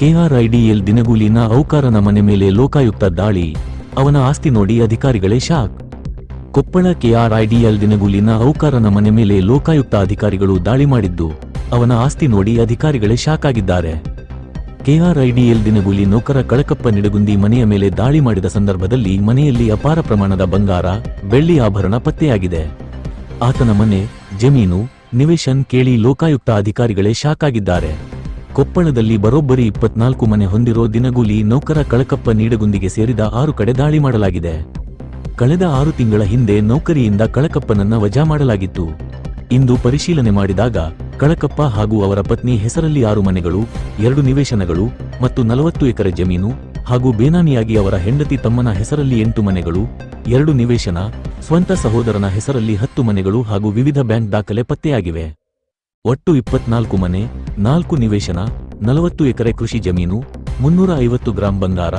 KRIDL ದಿನಗೂಲಿನ ಔಕಾರನ ಮನೆ ಮೇಲೆ ಲೋಕಾಯುಕ್ತ ದಾಳಿ. ಅವನ ಆಸ್ತಿ ನೋಡಿ ಅಧಿಕಾರಿಗಳೇ ಶಾಕ್. ಕೊಪ್ಪಳ ಕೆಆರ್ಐಡಿಎಲ್ ದಿನಗೂಲಿನ ಔಕಾರನ ಮನೆ ಮೇಲೆ ಲೋಕಾಯುಕ್ತ ಅಧಿಕಾರಿಗಳು ದಾಳಿ ಮಾಡಿದ್ದು, ಅವನ ಆಸ್ತಿ ನೋಡಿ ಅಧಿಕಾರಿಗಳೇ ಶಾಕ್ ಆಗಿದ್ದಾರೆ. ಕೆಆರ್ಐಡಿಎಲ್ ದಿನಗೂಲಿ ನೌಕರ ಕಳಕಪ್ಪ ನಿಡಗುಂದಿ ಮನೆಯ ಮೇಲೆ ದಾಳಿ ಮಾಡಿದ ಸಂದರ್ಭದಲ್ಲಿ ಮನೆಯಲ್ಲಿ ಅಪಾರ ಪ್ರಮಾಣದ ಬಂಗಾರ, ಬೆಳ್ಳಿ ಆಭರಣ ಪತ್ತೆಯಾಗಿದೆ. ಆತನ ಮನೆ, ಜಮೀನು, ನಿವೇಶನ್ ಕೇಳಿ ಲೋಕಾಯುಕ್ತ ಅಧಿಕಾರಿಗಳೇ ಶಾಕ್ ಆಗಿದ್ದಾರೆ. ಕೊಪ್ಪಳದಲ್ಲಿ ಬರೋಬ್ಬರಿ ಇಪ್ಪತ್ನಾಲ್ಕು ಮನೆ ಹೊಂದಿರೋ ದಿನಗೂಲಿ ನೌಕರ ಕಳಕಪ್ಪ ನೀಡಗುಂದಿಗೆ ಸೇರಿದ ಆರು ಕಡೆ ದಾಳಿ ಮಾಡಲಾಗಿದೆ. ಕಳೆದ ಆರು ತಿಂಗಳ ಹಿಂದೆ ನೌಕರಿಯಿಂದ ಕಳಕಪ್ಪನನ್ನ ವಜಾ ಮಾಡಲಾಗಿತ್ತು. ಇಂದು ಪರಿಶೀಲನೆ ಮಾಡಿದಾಗ ಕಳಕಪ್ಪ ಹಾಗೂ ಅವರ ಪತ್ನಿ ಹೆಸರಲ್ಲಿ ಆರು ಮನೆಗಳು, ಎರಡು ನಿವೇಶನಗಳು ಮತ್ತು ನಲವತ್ತು ಎಕರೆ ಜಮೀನು ಹಾಗೂ ಬೇನಾಮಿಯಾಗಿ ಅವರ ಹೆಂಡತಿ ತಮ್ಮನ ಹೆಸರಲ್ಲಿ ಎಂಟು ಮನೆಗಳು, ಎರಡು ನಿವೇಶನ, ಸ್ವಂತ ಸಹೋದರನ ಹೆಸರಲ್ಲಿ ಹತ್ತು ಮನೆಗಳು ಹಾಗೂ ವಿವಿಧ ಬ್ಯಾಂಕ್ ದಾಖಲೆ ಪತ್ತೆಯಾಗಿವೆ. ಒಟ್ಟು ಇಪ್ಪತ್ನಾಲ್ಕು ಮನೆ, ನಾಲ್ಕು ನಿವೇಶನ, ನಲವತ್ತು ಎಕರೆ ಕೃಷಿ ಜಮೀನು, ಮುನ್ನೂರ ಐವತ್ತು ಗ್ರಾಂ ಬಂಗಾರ,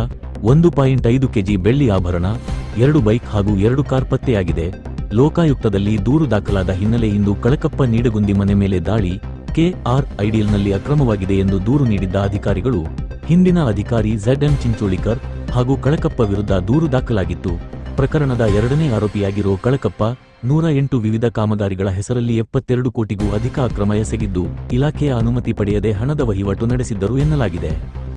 ಒಂದು ಪಾಯಿಂಟ್ ಐದು ಕೆಜಿ ಬೆಳ್ಳಿ ಆಭರಣ, ಎರಡು ಬೈಕ್ ಹಾಗೂ ಎರಡು ಕಾರ್ ಪತ್ತೆಯಾಗಿದೆ. ಲೋಕಾಯುಕ್ತದಲ್ಲಿ ದೂರು ದಾಖಲಾದ ಹಿನ್ನೆಲೆ ಇಂದು ಕಳಕಪ್ಪ ನೀಡಗುಂದಿ ಮನೆ ಮೇಲೆ ದಾಳಿ ಕೆಆರ್ ಐಡಿಎಲ್ನಲ್ಲಿ ಅಕ್ರಮವಾಗಿದೆ ಎಂದು ದೂರು ನೀಡಿದ್ದ ಅಧಿಕಾರಿಗಳು, ಹಿಂದಿನ ಅಧಿಕಾರಿ ಝೆಡ್ಎಂ ಚಿಂಚೋಳಿಕರ್ ಹಾಗೂ ಕಳಕಪ್ಪ ವಿರುದ್ಧ ದೂರು ದಾಖಲಾಗಿತ್ತು. ಪ್ರಕರಣದ ಎರಡನೇ ಆರೋಪಿಯಾಗಿರೋ ಕಳಕಪ್ಪ ನೂರ ಎಂಟು ವಿವಿಧ ಕಾಮಗಾರಿಗಳ ಹೆಸರಲ್ಲಿ ಎಪ್ಪತ್ತೆರಡು ಕೋಟಿಗೂ ಅಧಿಕ ಅಕ್ರಮ ಎಸಗಿದ್ದು, ಇಲಾಖೆಯ ಅನುಮತಿ ಪಡೆಯದೆ ಹಣದ ವಹಿವಾಟು ನಡೆಸಿದ್ದರು ಎನ್ನಲಾಗಿದೆ.